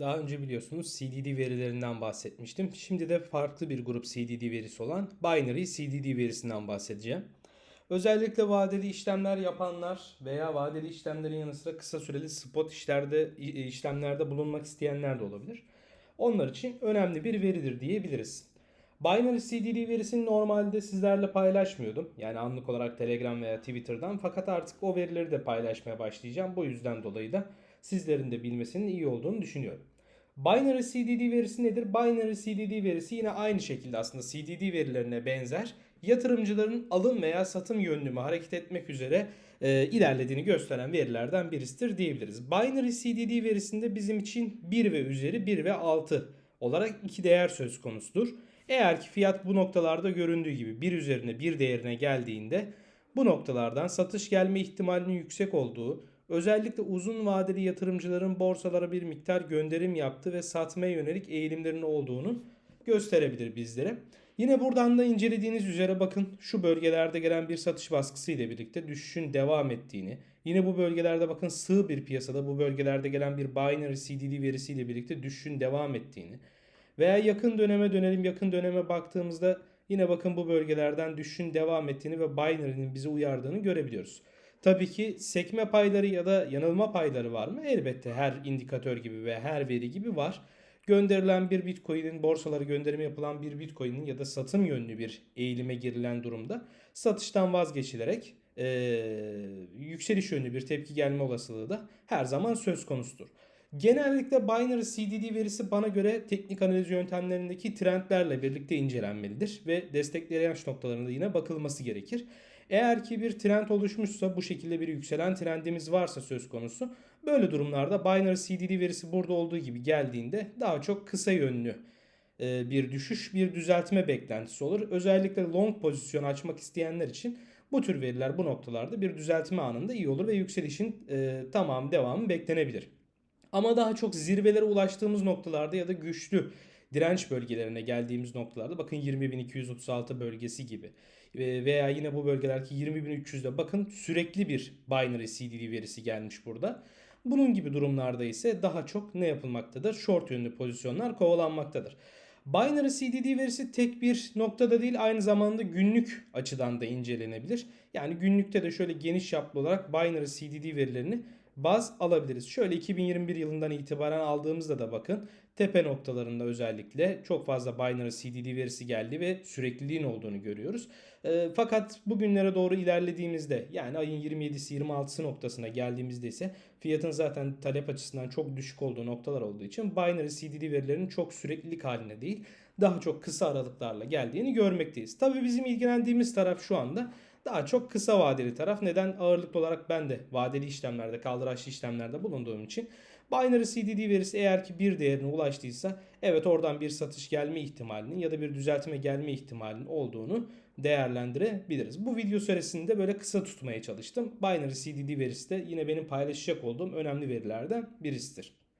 Daha önce biliyorsunuz CDD verilerinden bahsetmiştim. Şimdi de farklı bir grup CDD verisi olan binary CDD verisinden bahsedeceğim. Özellikle vadeli işlemler yapanlar veya vadeli işlemlerin yanı sıra kısa süreli spot işlerde işlemlerde bulunmak isteyenler de olabilir. Onlar için önemli bir veridir diyebiliriz. Binary CDD verisini normalde sizlerle paylaşmıyordum. Yani anlık olarak Telegram veya Twitter'dan. Fakat artık o verileri de paylaşmaya başlayacağım. Bu yüzden dolayı da sizlerin de bilmesinin iyi olduğunu düşünüyorum. Binary CDD verisi nedir? Binary CDD verisi yine aynı şekilde aslında CDD verilerine benzer. Yatırımcıların alım veya satım yönlü mü hareket etmek üzere e, ilerlediğini gösteren verilerden birisidir diyebiliriz. Binary CDD verisinde bizim için 1 ve üzeri 1 ve 6 olarak iki değer söz konusudur. Eğer ki fiyat bu noktalarda göründüğü gibi 1 üzerine 1 değerine geldiğinde bu noktalardan satış gelme ihtimalinin yüksek olduğu, özellikle uzun vadeli yatırımcıların borsalara bir miktar gönderim yaptı ve satmaya yönelik eğilimlerinin olduğunu gösterebilir bizlere. Yine buradan da incelediğiniz üzere bakın şu bölgelerde gelen bir satış baskısı ile birlikte düşüşün devam ettiğini, yine bu bölgelerde bakın sığ bir piyasada bu bölgelerde gelen bir binary CDD verisiyle birlikte düşüşün devam ettiğini veya yakın döneme dönelim yakın döneme baktığımızda yine bakın bu bölgelerden düşüşün devam ettiğini ve binary'nin bizi uyardığını görebiliyoruz. Tabii ki sekme payları ya da yanılma payları var mı? Elbette her indikatör gibi ve her veri gibi var. Gönderilen bir bitcoin'in borsalara gönderimi yapılan bir bitcoin'in ya da satım yönlü bir eğilime girilen durumda satıştan vazgeçilerek e, yükseliş yönlü bir tepki gelme olasılığı da her zaman söz konusudur. Genellikle binary CDD verisi bana göre teknik analiz yöntemlerindeki trendlerle birlikte incelenmelidir ve destekleyen noktalarında yine bakılması gerekir. Eğer ki bir trend oluşmuşsa bu şekilde bir yükselen trendimiz varsa söz konusu böyle durumlarda binary CDD verisi burada olduğu gibi geldiğinde daha çok kısa yönlü e, bir düşüş, bir düzeltme beklentisi olur. Özellikle long pozisyon açmak isteyenler için bu tür veriler bu noktalarda bir düzeltme anında iyi olur ve yükselişin e, tamamı devamı beklenebilir. Ama daha çok zirvelere ulaştığımız noktalarda ya da güçlü direnç bölgelerine geldiğimiz noktalarda bakın 20.236 bölgesi gibi veya yine bu bölgelerdeki 20.300'de bakın sürekli bir binary CDD verisi gelmiş burada. Bunun gibi durumlarda ise daha çok ne yapılmaktadır? Short yönlü pozisyonlar kovalanmaktadır. Binary CDD verisi tek bir noktada değil aynı zamanda günlük açıdan da incelenebilir. Yani günlükte de şöyle geniş yapılı olarak binary CDD verilerini baz alabiliriz. Şöyle 2021 yılından itibaren aldığımızda da bakın tepe noktalarında özellikle çok fazla binary CDD verisi geldi ve sürekliliğin olduğunu görüyoruz. E, fakat bugünlere doğru ilerlediğimizde yani ayın 27'si 26'sı noktasına geldiğimizde ise fiyatın zaten talep açısından çok düşük olduğu noktalar olduğu için binary CDD verilerinin çok süreklilik haline değil daha çok kısa aralıklarla geldiğini görmekteyiz. Tabii bizim ilgilendiğimiz taraf şu anda daha çok kısa vadeli taraf. Neden? Ağırlıklı olarak ben de vadeli işlemlerde, kaldıraçlı işlemlerde bulunduğum için binary CDD verisi eğer ki bir değerine ulaştıysa evet oradan bir satış gelme ihtimalinin ya da bir düzeltme gelme ihtimalinin olduğunu değerlendirebiliriz. Bu video süresinde böyle kısa tutmaya çalıştım. Binary CDD verisi de yine benim paylaşacak olduğum önemli verilerden birisidir.